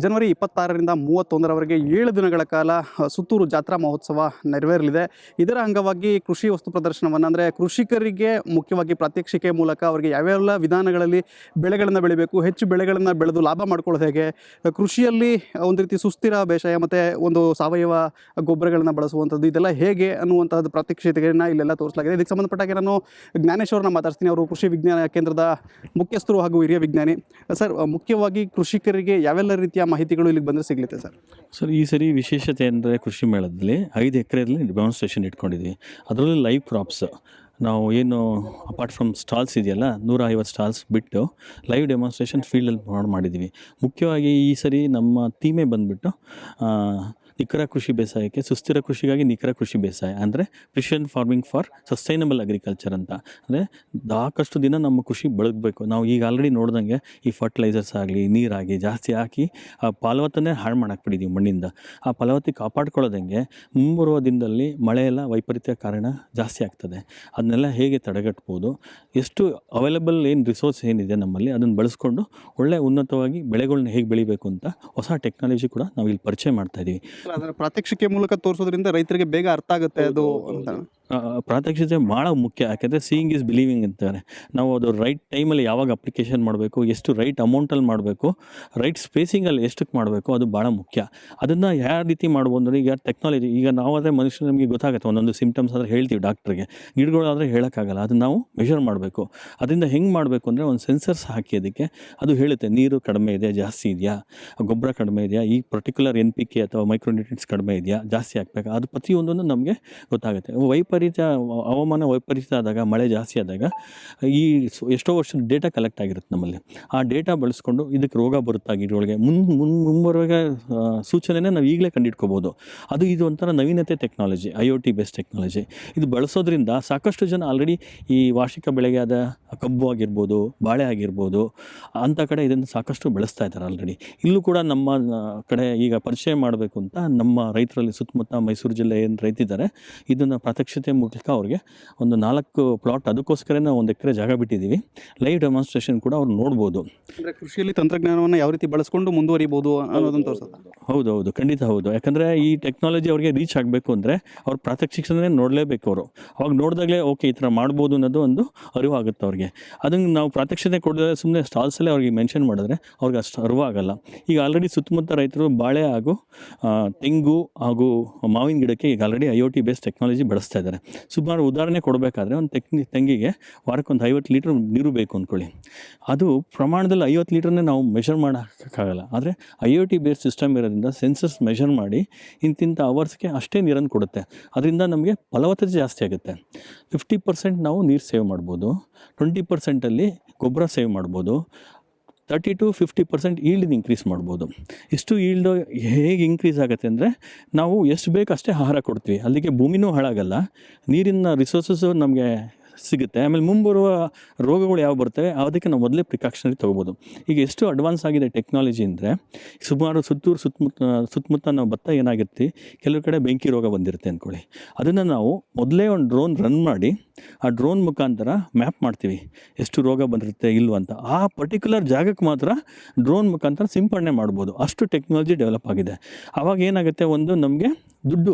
ಜನವರಿ ಇಪ್ಪತ್ತಾರರಿಂದ ಮೂವತ್ತೊಂದರವರೆಗೆ ಏಳು ದಿನಗಳ ಕಾಲ ಸುತ್ತೂರು ಜಾತ್ರಾ ಮಹೋತ್ಸವ ನೆರವೇರಲಿದೆ. ಇದರ ಅಂಗವಾಗಿ ಕೃಷಿ ವಸ್ತು ಪ್ರದರ್ಶನವನ್ನು ಅಂದರೆ ಕೃಷಿಕರಿಗೆ ಮುಖ್ಯವಾಗಿ ಪ್ರಾತ್ಯಕ್ಷಿಕೆ ಮೂಲಕ ಅವರಿಗೆ ಯಾವೆಲ್ಲ ವಿಧಾನಗಳಲ್ಲಿ ಬೆಳೆಗಳನ್ನು ಬೆಳಿಬೇಕು, ಹೆಚ್ಚು ಬೆಳೆಗಳನ್ನು ಬೆಳೆದು ಲಾಭ ಮಾಡ್ಕೊಳ್ಳೋದು ಹೇಗೆ ಕೃಷಿಯಲ್ಲಿ ಒಂದು ರೀತಿ ಸುಸ್ಥಿರ ಬೇಸಾಯ ಮತ್ತು ಒಂದು ಸಾವಯವ ಗೊಬ್ಬರಗಳನ್ನು ಬಳಸುವಂಥದ್ದು ಇದೆಲ್ಲ ಹೇಗೆ ಅನ್ನುವಂಥದ್ದು ಪ್ರಾತ್ಯಕ್ಷಿಕೆಯನ್ನು ಇಲ್ಲೆಲ್ಲ ತೋರಿಸಲಾಗಿದೆ. ಇದಕ್ಕೆ ಸಂಬಂಧಪಟ್ಟಾಗೆ ನಾನು ಜ್ಞಾನೇಶ್ವರನ ಮಾತಾಡ್ತೀನಿ ಅವರು ಕೃಷಿ ವಿಜ್ಞಾನ ಕೇಂದ್ರದ ಮುಖ್ಯಸ್ಥರು ಹಾಗೂ ಹಿರಿಯ ವಿಜ್ಞಾನಿ. ಸರ್, ಮುಖ್ಯವಾಗಿ ಕೃಷಿಕರಿಗೆ ಯಾವೆಲ್ಲ ರೀತಿಯ ಮಾಹಿತಿಗಳು ಇಲ್ಲಿಗೆ ಬಂದರೆ ಸಿಗ್ಲಿತ್ತೆ ಸರ್. ಸರ್, ಈ ಸರಿ ವಿಶೇಷತೆ ಅಂದರೆ ಕೃಷಿ ಮೇಳದಲ್ಲಿ ಐದು ಎಕರೆಯಲ್ಲಿ ಡೆಮಾನ್ಸ್ಟ್ರೇಷನ್ ಇಟ್ಕೊಂಡಿದ್ವಿ. ಅದರಲ್ಲಿ ಲೈವ್ ಕ್ರಾಪ್ಸ್. ನಾವು ಏನು ಅಪಾರ್ಟ್ ಫ್ರಮ್ ಸ್ಟಾಲ್ಸ್ ಇದೆಯಲ್ಲ ನೂರ ಐವತ್ತು ಸ್ಟಾಲ್ಸ್ ಬಿಟ್ಟು ಲೈವ್ ಡೆಮಾನ್ಸ್ಟ್ರೇಷನ್ ಫೀಲ್ಡಲ್ಲಿ ಮಾಡಿ ಮಾಡಿದ್ದೀವಿ ಮುಖ್ಯವಾಗಿ ಈ ಸರಿ ನಮ್ಮ ಥೀಮೇ ಬಂದುಬಿಟ್ಟು ನಿಖರ ಕೃಷಿ ಬೇಸಾಯಕ್ಕೆ, ಸುಸ್ಥಿರ ಕೃಷಿಗಾಗಿ ನಿಖರ ಕೃಷಿ ಬೇಸಾಯ. ಅಂದರೆ precision farming for sustainable agriculture ಅಂತ. ಅಂದರೆ ಸಾಕಷ್ಟು ದಿನ ನಮ್ಮ ಕೃಷಿ ಬೆಳಗಬೇಕು. ನಾವು ಈಗ ಆಲ್ರೆಡಿ ನೋಡ್ದಂಗೆ ಈ ಫರ್ಟಿಲೈಸರ್ಸ್ ಆಗಲಿ, ನೀರಾಗಿ ಜಾಸ್ತಿ ಹಾಕಿ, ಆ ಫಲವತ್ತನೇ ಹಾಳು ಮಾಡಾಕ್ಬಿಟ್ಟಿದ್ದೀವಿ ಮಣ್ಣಿಂದ. ಆ ಫಲವತ್ತಿ ಕಾಪಾಡ್ಕೊಳ್ಳೋದಂಗೆ ಮುಂಬರುವ ದಿನದಲ್ಲಿ ಮಳೆಯೆಲ್ಲ ವೈಪರೀತ್ಯ ಕಾರಣ ಜಾಸ್ತಿ ಆಗ್ತದೆ. ಅದನ್ನೆಲ್ಲ ಹೇಗೆ ತಡೆಗಟ್ಬೋದು? ಎಷ್ಟು ಅವೈಲಬಲ್ ಏನು ರಿಸೋರ್ಸ್ ಏನಿದೆ ನಮ್ಮಲ್ಲಿ, ಅದನ್ನು ಬಳಸ್ಕೊಂಡು ಒಳ್ಳೆ ಉನ್ನತವಾಗಿ ಬೆಳೆಗಳನ್ನ ಹೇಗೆ ಬೆಳಿಬೇಕು ಅಂತ ಹೊಸ ಟೆಕ್ನಾಲಜಿ ಕೂಡ ನಾವು ಇಲ್ಲಿ ಪರಿಚಯ ಮಾಡ್ತಾ ಇದ್ದೀವಿ ಅದರ ಪ್ರಾತ್ಯಕ್ಷಿಕೆ ಮೂಲಕ ತೋರಿಸೋದ್ರಿಂದ ರೈತರಿಗೆ ಬೇಗ ಅರ್ಥ ಆಗುತ್ತೆ ಅದು ಅಂತ. ಪ್ರಾತ್ಯಕ್ಷತೆ ಭಾಳ ಮುಖ್ಯ ಯಾಕೆಂದರೆ ಸೀಯಿಂಗ್ ಇಸ್ ಬಿಲೀವಿಂಗ್ ಅಂತಾರೆ. ನಾವು ಅದು ರೈಟ್ ಟೈಮಲ್ಲಿ ಯಾವಾಗ ಅಪ್ಲಿಕೇಶನ್ ಮಾಡಬೇಕು ಎಷ್ಟು ರೈಟ್ ಅಮೌಂಟಲ್ಲಿ ಮಾಡಬೇಕು ರೈಟ್ ಸ್ಪೇಸಿಂಗಲ್ಲಿ ಎಷ್ಟಕ್ಕೆ ಮಾಡಬೇಕು ಅದು ಭಾಳ ಮುಖ್ಯ. ಅದನ್ನು ಯಾವ ರೀತಿ ಮಾಡ್ಬೋದು ಅಂದರೆ ಈಗ ಟೆಕ್ನಾಲಜಿ ಈಗ ನಾವಾದರೆ ಮನುಷ್ಯ ನಮಗೆ ಗೊತ್ತಾಗುತ್ತೆ ಒಂದೊಂದು ಸಿಮ್ಟಮ್ಸ್ ಆದರೆ ಹೇಳ್ತೀವಿ ಡಾಕ್ಟ್ರಿಗೆ ಗಿಡಗಳಾದರೆ ಹೇಳೋಕ್ಕಾಗಲ್ಲ ಅದನ್ನ ನಾವು ಮೆಷರ್ ಮಾಡಬೇಕು. ಅದರಿಂದ ಹೆಂಗೆ ಮಾಡಬೇಕು ಅಂದರೆ ಒಂದು ಸೆನ್ಸರ್ಸ್ ಹಾಕಿ ಅದಕ್ಕೆ ಅದು ಹೇಳುತ್ತೆ ನೀರು ಕಡಿಮೆ ಇದೆಯಾ ಜಾಸ್ತಿ ಇದೆಯಾ ಗೊಬ್ಬರ ಕಡಿಮೆ ಇದೆಯಾ ಈ ಪರ್ಟಿಕ್ಯುಲರ್ ಎನ್ ಪಿ ಕೆ ಅಥವಾ ಮೈಕ್ರೋನ್ಯೂಟ್ರಿಯನ್ಸ್ ಕಡಿಮೆ ಇದೆಯಾ? ಜಾಸ್ತಿ ಹಾಕ್ಬೇಕಾ ಅದು ಪ್ರತಿಯೊಂದನ್ನು ನಮಗೆ ಗೊತ್ತಾಗುತ್ತೆ. ವೈಪರೀತ್ಯ, ಹವಾಮಾನ ವೈಪರೀತ್ಯ ಆದಾಗ, ಮಳೆ ಜಾಸ್ತಿ ಆದಾಗ, ಈ ಎಷ್ಟೋ ವರ್ಷದ ಡೇಟಾ ಕಲೆಕ್ಟ್ ಆಗಿರುತ್ತೆ ನಮ್ಮಲ್ಲಿ. ಆ ಡೇಟಾ ಬಳಸ್ಕೊಂಡು ಇದಕ್ಕೆ ರೋಗ ಬರುತ್ತಾ ಗಿಡಗಳಿಗೆ? ಮುನ್ ಮುನ್ ಮುಂಬರುವಾಗ ಸೂಚನೆನೇ ನಾವು ಈಗಲೇ ಕಂಡಿಟ್ಕೋಬೋದು. ಅದು ಇದು ಒಂಥರ ನವೀನತೆ technology I O T base technology ಇದು ಬಳಸೋದ್ರಿಂದ ಸಾಕಷ್ಟು ಜನ ಆಲ್ರೆಡಿ ಈ ವಾರ್ಷಿಕ ಬೆಳೆಗೆ ಆದ ಕಬ್ಬು ಆಗಿರ್ಬೋದು, ಬಾಳೆ ಆಗಿರ್ಬೋದು, ಅಂಥ ಕಡೆ ಇದನ್ನು ಸಾಕಷ್ಟು ಬೆಳೆಸ್ತಾ ಇದ್ದಾರೆ ಆಲ್ರೆಡಿ ಇಲ್ಲೂ ಕೂಡ ನಮ್ಮ ಕಡೆ ಈಗ ಪರಿಚಯ ಮಾಡಬೇಕು ಅಂತ ನಮ್ಮ ರೈತರಲ್ಲಿ ಸುತ್ತಮುತ್ತ ಮೈಸೂರು ಜಿಲ್ಲೆ ಏನು ರೈತಿದ್ದಾರೆ ಇದನ್ನು ಪ್ರಾತ್ಯಕ್ಷತೆ ಮೂಲಕ ಅವ್ರಿಗೆ ಒಂದು ನಾಲ್ಕು ಪ್ಲಾಟ್ ಅದಕ್ಕೋಸ್ಕರನೇ ಒಂದು ಎಕರೆ ಜಾಗ ಬಿಟ್ಟಿದ್ದೀವಿ ಲೈವ್ ಡೆಮಾನ್ಸ್ಟ್ರೇಷನ್ ಕೂಡ ಅವ್ರು ನೋಡ್ಬೋದು. ಅಂದರೆ ಕೃಷಿಯಲ್ಲಿ ತಂತ್ರಜ್ಞಾನವನ್ನು ಯಾವ ರೀತಿ ಬಳಸ್ಕೊಂಡು ಮುಂದುವರಿಬೋದು ಅನ್ನೋದನ್ನು ತೋರಿಸೋದು? ಹೌದು ಹೌದು ಖಂಡಿತ ಹೌದು. ಯಾಕಂದರೆ ಈ ಟೆಕ್ನಾಲಜಿ ಅವ್ರಿಗೆ ರೀಚ್ ಆಗಬೇಕು ಅಂದರೆ ಅವ್ರು ಪ್ರಾತ್ಯಕ್ಷಿಕನೇ ನೋಡಲೇಬೇಕು ಅವರು. ಅವಾಗ ನೋಡಿದಾಗಲೇ ಓಕೆ ಈ ಥರ ಮಾಡ್ಬೋದು ಅನ್ನೋದು ಒಂದು ಅರಿವು ಆಗುತ್ತೆ ಅವ್ರಿಗೆ. ಅದನ್ನು ನಾವು ಪ್ರಾತ್ಯಕ್ಷತೆ ಕೊಡಿದ್ರೆ ಸುಮ್ಮನೆ ಸ್ಟಾಲ್ಸಲ್ಲೇ ಅವ್ರಿಗೆ ಮೆನ್ಷನ್ ಮಾಡಿದ್ರೆ ಅವ್ರಿಗೆ ಅಷ್ಟು ಅರಿವಾಗಲ್ಲ. ಈಗ ಆಲ್ರೆಡಿ ಸುತ್ತಮುತ್ತ ರೈತರು ಬಾಳೆ ಹಾಗೂ ತೆಂಗು ಹಾಗೂ ಮಾವಿನ ಗಿಡಕ್ಕೆ ಈಗ already I O T base technology ಬಳಸ್ತಾ ಇದ್ದಾರೆ. ಸುಮಾರು ಉದಾಹರಣೆ ಕೊಡಬೇಕಾದ್ರೆ ಒಂದು ತೆಂಗಿ, ತೆಂಗಿಗೆ ವಾರಕ್ಕೊಂದು ಐವತ್ತು ಲೀಟ್ರ್ ನೀರು ಬೇಕು ಅಂದ್ಕೊಳ್ಳಿ. ಅದು ಪ್ರಮಾಣದಲ್ಲಿ ಐವತ್ತು ಲೀಟ್ರನ್ನೇ ನಾವು ಮೆಷರ್ ಮಾಡೋಕ್ಕಾಗಲ್ಲ. ಆದರೆ I O T base system ಇರೋದ್ರಿಂದ ಸೆನ್ಸರ್ಸ್ ಮೆಷರ್ ಮಾಡಿ ಇಂತಿಂಥ ಅವರ್ಸ್ಗೆ ಅಷ್ಟೇ ನೀರನ್ನು ಕೊಡುತ್ತೆ. ಅದರಿಂದ ನಮಗೆ ಫಲವತ್ತತೆ ಜಾಸ್ತಿ ಆಗುತ್ತೆ. ಫಿಫ್ಟಿ ಪರ್ಸೆಂಟ್ ನಾವು ನೀರು ಸೇವ್ ಮಾಡ್ಬೋದು. ಟ್ವೆಂಟಿ ಪರ್ಸೆಂಟಲ್ಲಿ ಗೊಬ್ಬರ ಸೇವ್ ಮಾಡ್ಬೋದು. Thirty to fifty percent yield increase ಮಾಡ್ಬೋದು. ಇಷ್ಟು ಈಲ್ಡ್ ಹೇಗೆ ಇನ್ಕ್ರೀಸ್ ಆಗುತ್ತೆ ಅಂದರೆ, ನಾವು ಎಷ್ಟು ಬೇಕು ಅಷ್ಟೇ ಆಹಾರ ಕೊಡ್ತೀವಿ. ಅಲ್ಲಿಗೆ ಭೂಮಿನೂ ಹಾಳಾಗಲ್ಲ. ನೀರಿನ ರಿಸೋರ್ಸಸ್ಸು ನಮಗೆ ಸಿಗುತ್ತೆ. ಆಮೇಲೆ ಮುಂಬರುವ ರೋಗಗಳು ಯಾವ ಬರ್ತವೆ, ಅದಕ್ಕೆ ನಾವು ಮೊದಲೇ ಪ್ರಿಕಾಕ್ಷನರಿ ತೊಗೋಬೋದು. ಈಗ ಎಷ್ಟು ಅಡ್ವಾನ್ಸ್ ಆಗಿದೆ ಟೆಕ್ನಾಲಜಿ ಅಂದರೆ, ಸುಮಾರು ಸುತ್ತೂರು ಸುತ್ತಮುತ್ತ ಸುತ್ತಮುತ್ತ ನಾವು ಭತ್ತ ಏನಾಗಿರ್ತೀವಿ ಕೆಲವು ಕಡೆ ಬೆಂಕಿ ರೋಗ ಬಂದಿರುತ್ತೆ ಅಂದ್ಕೊಳ್ಳಿ ಅದನ್ನು ನಾವು ಮೊದಲೇ ಒಂದು ಡ್ರೋನ್ ರನ್ ಮಾಡಿ, ಆ ಡ್ರೋನ್ ಮುಖಾಂತರ ಮ್ಯಾಪ್ ಮಾಡ್ತೀವಿ, ಎಷ್ಟು ರೋಗ ಬಂದಿರುತ್ತೆ, ಇಲ್ವ ಅಂತ. ಆ ಪರ್ಟಿಕ್ಯುಲರ್ ಜಾಗಕ್ಕೆ ಮಾತ್ರ ಡ್ರೋನ್ ಮುಖಾಂತರ ಸಿಂಪಡಣೆ ಮಾಡ್ಬೋದು. ಅಷ್ಟು ಟೆಕ್ನಾಲಜಿ ಡೆವಲಪ್ ಆಗಿದೆ. ಆವಾಗ ಏನಾಗುತ್ತೆ, ಒಂದು ನಮಗೆ ದುಡ್ಡು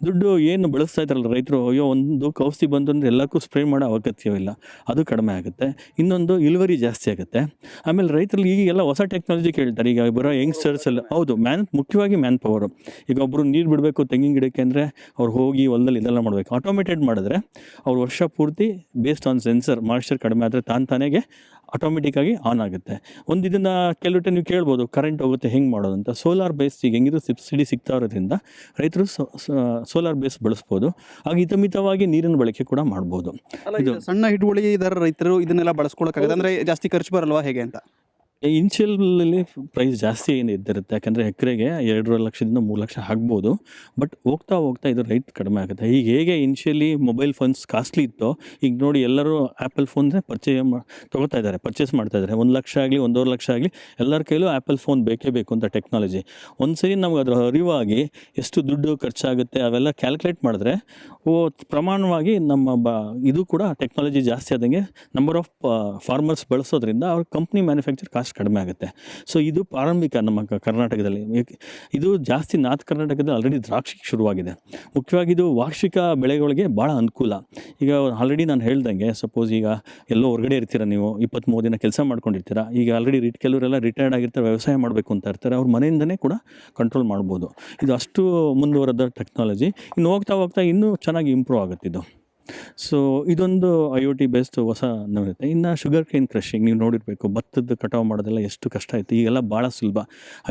ದುಡ್ಡು ಏನು ಬಳಸ್ತಾ ಇದ್ರಲ್ಲ ರೈತರು, ಅಯ್ಯೋ ಒಂದು ಕೌಸಿ ಬಂತು ಅಂದರೆ ಎಲ್ಲಕ್ಕೂ ಸ್ಪ್ರೇ ಮಾಡೋ ಅಗತ್ಯವಿಲ್ಲ ಅದು ಕಡಿಮೆ ಆಗುತ್ತೆ. ಇನ್ನೊಂದು ಇಳುವರಿ ಜಾಸ್ತಿ ಆಗುತ್ತೆ. ಆಮೇಲೆ ರೈತರಲ್ಲಿ ಈಗೆಲ್ಲ ಹೊಸ ಟೆಕ್ನಾಲಜಿ ಕೇಳ್ತಾರೆ. ಈಗ ಬರೋ ಯಂಗ್ಸ್ಟರ್ಸ್ ಎಲ್ಲ, ಹೌದು ಮ್ಯಾನ್ ಮುಖ್ಯವಾಗಿ ಮ್ಯಾನ್ ಪವರು ಈಗ ಒಬ್ಬರು ನೀರು ಬಿಡಬೇಕು, ತೆಂಗಿನ ಗಿಡಕ್ಕೆ ಅಂದರೆ ಅವ್ರು ಹೋಗಿ ಹೊಲದಲ್ಲಿ ಇದೆಲ್ಲ ಮಾಡಬೇಕು. ಆಟೋಮೇಟೆಡ್ ಮಾಡಿದ್ರೆ ಅವ್ರು ವರ್ಷ ಪೂರ್ತಿ ಬೇಸ್ಡ್ ಆನ್ ಸೆನ್ಸರ್ ಮಾಯಿಶ್ಚರ್ ಕಡಿಮೆ ಆದರೆ ತಾನು ತಾನೇಗೆ ಆಟೋಮೆಟಿಕ್ಕಾಗಿ ಆನ್ ಆಗುತ್ತೆ. ಒಂದು ಇದನ್ನು ಕೆಲವು ಟೈಮ್ ನೀವು ಕೇಳ್ಬೋದು ಕರೆಂಟ್ ಹೋಗುತ್ತೆ ಹೆಂಗೆ ಮಾಡೋದು ಅಂತ. ಸೋಲಾರ್ ಬೇಸ್ ಈಗ ಹೆಂಗಿದ್ರು ಸಬ್ಸಿಡಿ ಸಿಗ್ತಾ ಇರೋದ್ರಿಂದ ರೈತರು ಸೋಲಾರ್ ಬೇಸ್ ಬಳಸ್ಬೋದು. ಹಾಗೆ ಹಿತಮಿತವಾಗಿ ನೀರಿನ ಬಳಕೆ ಕೂಡ ಮಾಡ್ಬೋದು. ಇದು ಸಣ್ಣ ಹಿಡುವಳಿದಾರ ರೈತರು ಇದನ್ನೆಲ್ಲ ಬಳಸ್ಕೊಳ್ಳೋಕ್ಕಾಗತ್ತೆ ಅಂದರೆ ಜಾಸ್ತಿ ಖರ್ಚು ಬರಲ್ವಾ ಹೇಗೆ ಅಂತ? ಇನ್ಷಿಯಲಲ್ಲಿ ಪ್ರೈಸ್ ಜಾಸ್ತಿ ಏನು ಇದ್ದಿರುತ್ತೆ? ಯಾಕಂದರೆ ಎಕರೆಗೆ ಎರಡೂವರೆ ಲಕ್ಷದಿಂದ ಮೂರು ಲಕ್ಷ ಆಗ್ಬೋದು. ಬಟ್ ಹೋಗ್ತಾ ಹೋಗ್ತಾ ಇದು ರೈಟ್ ಕಡಿಮೆ ಆಗುತ್ತೆ. ಈಗ ಹೇಗೆ ಇನ್ಷಿಯಲಿ ಮೊಬೈಲ್ ಫೋನ್ಸ್ ಕಾಸ್ಟ್ಲಿ ಇತ್ತೋ, ಈಗ ನೋಡಿ ಎಲ್ಲರೂ ಆ್ಯಪಲ್ ಫೋನ್ನೇ ಮಾ, ತೊಗೋತಾ ಇದ್ದಾರೆ ಪರ್ಚೇಸ್ ಮಾಡ್ತಾ ಇದ್ದಾರೆ. ಒಂದು ಲಕ್ಷ ಆಗಲಿ, ಒಂದೂವರೆ ಲಕ್ಷ ಆಗಲಿ, ಎಲ್ಲರ ಕೈಲೂ ಆ್ಯಪಲ್ ಫೋನ್ ಬೇಕೇ ಬೇಕು ಅಂತ ಟೆಕ್ನಾಲಜಿ ಒಂದು ಸರಿ ನಮ್ಗೆ ಅದರ ಅರಿವಾಗಿ ಎಷ್ಟು ದುಡ್ಡು ಖರ್ಚಾಗುತ್ತೆ, ಅವೆಲ್ಲ ಕ್ಯಾಲ್ಕುಲೇಟ್ ಮಾಡಿದ್ರೆ, ಓ, ಪ್ರಮಾಣವಾಗಿ ನಮ್ಮ ಬ, ಇದು ಕೂಡ ಟೆಕ್ನಾಲಜಿ ಜಾಸ್ತಿ ಆದಂಗೆ ನಂಬರ್ ಆಫ್ ಫಾರ್ಮರ್ಸ್ ಬಳಸೋದ್ರಿಂದ ಅವ್ರ ಕಂಪ್ನಿ ಮ್ಯಾನುಫ್ಯಾಕ್ಚರ್ ಕಾಸ್ಟ್ ಕಾಸ್ಟ್ ಕಡಿಮೆ ಆಗುತ್ತೆ. ಸೊ ಇದು ಪ್ರಾರಂಭಿಕ ನಮ್ಮ ಕರ್ನಾಟಕದಲ್ಲಿ. ಇದು ಜಾಸ್ತಿ ನಾರ್ತ್ ಕರ್ನಾಟಕದಲ್ಲಿ ಆಲ್ರೆಡಿ ದ್ರಾಕ್ಷಿ ಶುರುವಾಗಿದೆ. ಮುಖ್ಯವಾಗಿ ಇದು ವಾರ್ಷಿಕ ಬೆಳೆಗಳಿಗೆ ಭಾಳ ಅನುಕೂಲ. ಈಗ ಆಲ್ರೆಡಿ ನಾನು ಹೇಳ್ದಂಗೆ ಸಪೋಸ್ ಈಗ ಎಲ್ಲೋ ಹೊರಗಡೆ ಇರ್ತೀರ ನೀವು ಇಪ್ಪತ್ತ್ಮೂರು ದಿನ ಕೆಲಸ ಮಾಡ್ಕೊಂಡಿರ್ತೀರ, ಈಗ ಆಲ್ರೆಡಿ ರಿಟ್ ಕೆಲವರೆಲ್ಲ ರಿಟೈರ್ಡ್ ಆಗಿರ್ತಾರೆ, ವ್ಯವಸಾಯ ಮಾಡಬೇಕು ಅಂತ ಇರ್ತಾರೆ, ಅವ್ರ ಮನೆಯಿಂದನೇ ಕೂಡ ಕಂಟ್ರೋಲ್ ಮಾಡ್ಬೋದು. ಇದು ಅಷ್ಟು ಮುಂದುವರೆದ ಟೆಕ್ನಾಲಜಿ ಇನ್ನು ಹೋಗ್ತಾ ಹೋಗ್ತಾ ಇನ್ನೂ ಚೆನ್ನಾಗಿ ಇಂಪ್ರೂವ್ ಆಗುತ್ತಿದ್ದು ಸೊ ಇದೊಂದು ಐ ಒ ಟಿ ಬೇಸ್ಡ್ ಹೊಸ ಇರುತ್ತೆ ಇನ್ನು ಶುಗರ್ ಕೇನ್ ಕ್ರಷಿಂಗ್ ನೀವು ನೋಡಿರಬೇಕು ಭತ್ತದ ಕಟಾವು ಮಾಡೋದೆಲ್ಲ ಎಷ್ಟು ಕಷ್ಟ ಆಯಿತು. ಈಗೆಲ್ಲ ಭಾಳ ಸುಲಭ.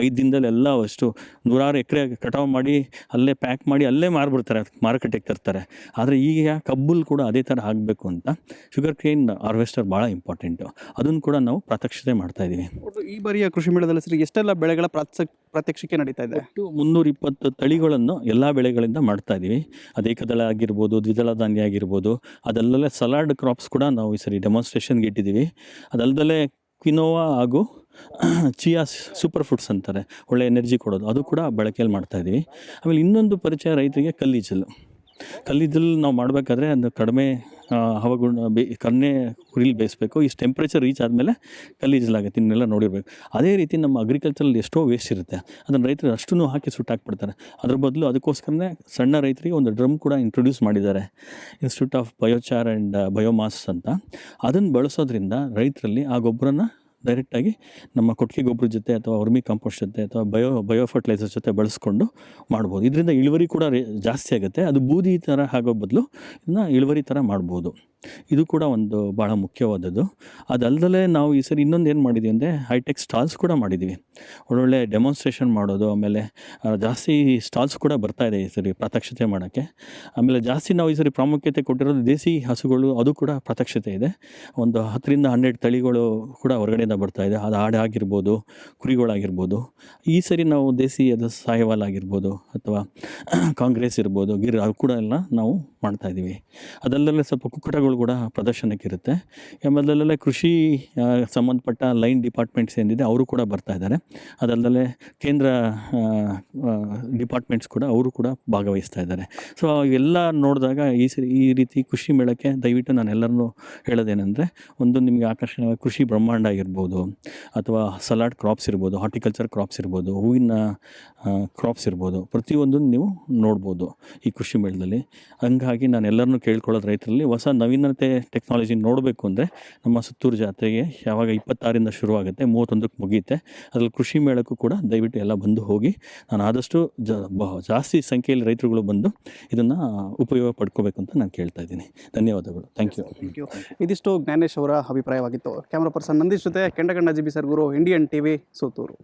ಐದು ದಿನದಲ್ಲಿ ಎಲ್ಲ ಅಷ್ಟು ನೂರಾರು ಎಕರೆ ಕಟಾವು ಮಾಡಿ ಅಲ್ಲೇ ಪ್ಯಾಕ್ ಮಾಡಿ ಅಲ್ಲೇ ಮಾರ್ಬಿಡ್ತಾರೆ. ಮಾರುಕಟ್ಟೆಗೆ ತರ್ತಾರೆ. ಆದರೆ ಈಗ ಕಬ್ಬಲ್ಲಿ ಕೂಡ ಅದೇ ಥರ ಆಗಬೇಕು ಅಂತ ಶುಗರ್ ಕೇನ್ ಹಾರ್ವೆಸ್ಟರ್ ಭಾಳ ಇಂಪಾರ್ಟೆಂಟು ಅದನ್ನು ಕೂಡ ನಾವು ಪ್ರಾತ್ಯಕ್ಷತೆ ಮಾಡ್ತಾ ಇದ್ದೀವಿ ಈ ಬಾರಿಯ ಕೃಷಿ ಮೇಳದಲ್ಲಿ ಸರಿ ಎಷ್ಟೆಲ್ಲ ಬೆಳೆಗಳ ಪ್ರಾತ್ಸ ಪ್ರಾತ್ಯಕ್ಷಿಕೆ ನಡೀತಾ ಇದೆ? ಮುನ್ನೂರ ಇಪ್ಪತ್ತು ತಳಿಗಳನ್ನು ಎಲ್ಲ ಬೆಳೆಗಳಿಂದ ಮಾಡ್ತಾ ಇದ್ದೀವಿ ಅದೇಕದಳ ಆಗಿರ್ಬೋದು ದ್ವಿದಳ ಧಾನ್ಯ ಆಗಿರ್ಬೋದು ಅದಲ್ಲದೆ ಸಲಾಡ್ ಕ್ರಾಪ್ಸ್ ಕೂಡ ನಾವು ಈ ಸರಿ ಡೆಮಾನ್ಸ್ಟ್ರೇಷನ್ಗೆ ಇಟ್ಟಿದ್ದೀವಿ. ಅದಲ್ಲದೆ ಕ್ವಿನೋವಾ ಹಾಗೂ ಚಿಯಾ ಸೂಪರ್ ಫುಡ್ಸ್ ಅಂತಾರೆ. ಒಳ್ಳೆ ಎನರ್ಜಿ ಕೊಡೋದು. ಅದು ಕೂಡ ಬಳಕೆಯಲ್ಲಿ ಮಾಡ್ತಾ ಇದ್ದೀವಿ. ಆಮೇಲೆ ಇನ್ನೊಂದು ಪರಿಚಯ ರೈತರಿಗೆ ಕಲ್ಲಿಜಲ್. ಕಲ್ಲಿದ್ದಲು ನಾವು ಮಾಡಬೇಕಾದ್ರೆ ಅದು ಕಡಿಮೆ ಹವಗುಣ ಬೇ, ಕನ್ನೆ ಹುರಿಲಿ ಬೇಯಿಸಬೇಕು. ಇಷ್ಟು ಟೆಂಪ್ರೇಚರ್ ರೀಚ್ ಆದಮೇಲೆ ಕಲ್ಲಿದ್ದಲಾಗುತ್ತೆ ಇನ್ನೆಲ್ಲ ನೋಡಿರಬೇಕು. ಅದೇ ರೀತಿ ನಮ್ಮ ಅಗ್ರಿಕಲ್ಚರಲ್ಲಿ ಎಷ್ಟೋ ವೇಸ್ಟ್ ಇರುತ್ತೆ. ಅದನ್ನು ರೈತರು ಅಷ್ಟೂ ಹಾಕಿ ಸುಟ್ಟಾಕ್ಬಿಡ್ತಾರೆ. ಅದ್ರ ಬದಲು ಅದಕ್ಕೋಸ್ಕರನೇ ಸಣ್ಣ ರೈತರಿಗೆ ಒಂದು ಡ್ರಮ್ ಕೂಡ ಇಂಟ್ರೊಡ್ಯೂಸ್ ಮಾಡಿದ್ದಾರೆ. Institute of biochar and biomass ಅಂತ. ಅದನ್ನು ಬಳಸೋದ್ರಿಂದ ರೈತರಲ್ಲಿ ಆ ಗೊಬ್ಬರನ ಡೈರೆಕ್ಟಾಗಿ ನಮ್ಮ ಕೊಟ್ಟಿಗೆ ಗೊಬ್ಬರ ಜೊತೆ ಅಥವಾ ವರ್ಮಿ ಕಾಂಪೋಸ್ಟ್ ಜೊತೆ ಅಥವಾ ಬಯೋ ಬಯೋ ಫರ್ಟಿಲೈಸರ್ ಜೊತೆ ಬಳಸ್ಕೊಂಡು ಮಾಡ್ಬೋದು. ಇದರಿಂದ ಇಳುವರಿ ಕೂಡ ಜಾಸ್ತಿ ಆಗುತ್ತೆ. ಅದು ಬೂದಿ ಥರ ಆಗೋ ಬದಲು ಇದನ್ನ ಇಳುವರಿ ಥರ ಮಾಡ್ಬೋದು. ಇದು ಕೂಡ ಒಂದು ಭಾಳ ಮುಖ್ಯವಾದದ್ದು. ಅದಲ್ಲದೆ ನಾವು ಈ ಸರಿ ಇನ್ನೊಂದು ಏನು ಮಾಡಿದ್ದೀವಿ ಅಂದರೆ ಹೈಟೆಕ್ ಸ್ಟಾಲ್ಸ್ ಕೂಡ ಮಾಡಿದ್ದೀವಿ ಒಳ್ಳೊಳ್ಳೆ ಡೆಮಾನ್ಸ್ಟ್ರೇಷನ್ ಮಾಡೋದು, ಆಮೇಲೆ ಜಾಸ್ತಿ ಸ್ಟಾಲ್ಸ್ ಕೂಡ ಬರ್ತಾ ಇದೆ ಈ ಸರಿ ಪ್ರಾತ್ಯಕ್ಷತೆ ಮಾಡೋಕ್ಕೆ. ಆಮೇಲೆ ಜಾಸ್ತಿ ನಾವು ಈ ಸರಿ ಪ್ರಾಮುಖ್ಯತೆ ಕೊಟ್ಟಿರೋದು ದೇಸಿ ಹಸುಗಳು, ಅದು ಕೂಡ ಪ್ರಾತ್ಯಕ್ಷತೆ ಇದೆ. ಒಂದು ಹತ್ತರಿಂದ ಹನ್ನೆರಡು ತಳಿಗಳು ಕೂಡ ಹೊರಗಡೆಯಿಂದ ಬರ್ತಾ ಇದೆ. ಅದು ಹಾಡು ಆಗಿರ್ಬೋದು, ಕುರಿಗಳಾಗಿರ್ಬೋದು. ಈ ಸರಿ ನಾವು ದೇಸಿ ಅದು ಸಾಯವಾಲ್ ಆಗಿರ್ಬೋದು, ಅಥವಾ ಕಾಂಗ್ರೆಸ್ ಇರ್ಬೋದು, ಗಿರ್, ಅದು ಕೂಡ ಎಲ್ಲ ನಾವು ಮಾಡ್ತಾಯಿದ್ದೀವಿ ಅದಲ್ಲದೆ ಸ್ವಲ್ಪ ಕುಕ್ಕಟಗಳು ಕೂಡ ಪ್ರದರ್ಶನಕ್ಕೆ ಇರುತ್ತೆ ಆಮೇಲೆ ಕೃಷಿ ಸಂಬಂಧಪಟ್ಟ ಲೈನ್ ಡಿಪಾರ್ಟ್ಮೆಂಟ್ಸ್ ಏನಿದೆ ಅವರು ಕೂಡ ಬರ್ತಾ ಇದ್ದಾರೆ. ಅದಲ್ಲದೆ ಕೇಂದ್ರ ಡಿಪಾರ್ಟ್ಮೆಂಟ್ಸ್ ಕೂಡ ಅವರು ಕೂಡ ಭಾಗವಹಿಸ್ತಾ ಇದ್ದಾರೆ. ಸೊ, ಎಲ್ಲ ನೋಡಿದಾಗ ಈ ಸರಿ, ಈ ರೀತಿ ಕೃಷಿ ಮೇಳಕ್ಕೆ ದಯವಿಟ್ಟು ನಾನು ಎಲ್ಲರನ್ನೂ ಹೇಳೋದೇನೆಂದರೆ, ಒಂದು ನಿಮಗೆ ಆಕರ್ಷಣೀಯ ಕೃಷಿ ಬ್ರಹ್ಮಾಂಡ ಆಗಿರ್ಬೋದು ಅಥವಾ ಸಲಾಡ್ ಕ್ರಾಪ್ಸ್ ಇರ್ಬೋದು, ಹಾರ್ಟಿಕಲ್ಚರ್ ಕ್ರಾಪ್ಸ್ ಇರ್ಬೋದು, ಹೂವಿನ ಕ್ರಾಪ್ಸ್ ಇರ್ಬೋದು, ಪ್ರತಿಯೊಂದನ್ನು ನೀವು ನೋಡ್ಬೋದು ಈ ಕೃಷಿ ಮೇಳದಲ್ಲಿ. ಹಂಗಾಗಿ ನಾನು ಎಲ್ಲರನ್ನೂ ಕೇಳ್ಕೊಳ್ಳೋದು ರೈತರಲ್ಲಿ ಹೊಸ ನವೀನತೆ ಟೆಕ್ನಾಲಜಿ ನೋಡಬೇಕು ಅಂದರೆ ನಮ್ಮ ಸುತ್ತೂರು ಜಾತ್ರೆಗೆ ಯಾವಾಗ ಇಪ್ಪತ್ತಾರಿಂದ ಶುರುವಾಗುತ್ತೆ, ಮೂವತ್ತೊಂದಕ್ಕೆ ಮುಗಿಯುತ್ತೆ. ಅದರಲ್ಲಿ ಕೃಷಿ ಮೇಳಕ್ಕೂ ಕೂಡ ದಯವಿಟ್ಟು ಎಲ್ಲ ಬಂದು ಹೋಗಿ, ನಾನು ಆದಷ್ಟು ಜ ಜಾಸ್ತಿ ಸಂಖ್ಯೆಯಲ್ಲಿ ರೈತರುಗಳು ಬಂದು ಇದನ್ನು ಉಪಯೋಗ ಪಡ್ಕೋಬೇಕು ಅಂತ ನಾನು ಕೇಳ್ತಾ ಇದ್ದೀನಿ. ಧನ್ಯವಾದಗಳು. ಥ್ಯಾಂಕ್ ಯು ಥ್ಯಾಂಕ್ ಯು ಇದಿಷ್ಟು ಜ್ಞಾನೇಶ್ ಅವರ ಅಭಿಪ್ರಾಯವಾಗಿತ್ತು. ಕ್ಯಾಮ್ರಾ ಪರ್ಸನ್ ನಂದೀಶ್ ಜೊತೆ Kendaganna G B sir Guru Indian TV Suttur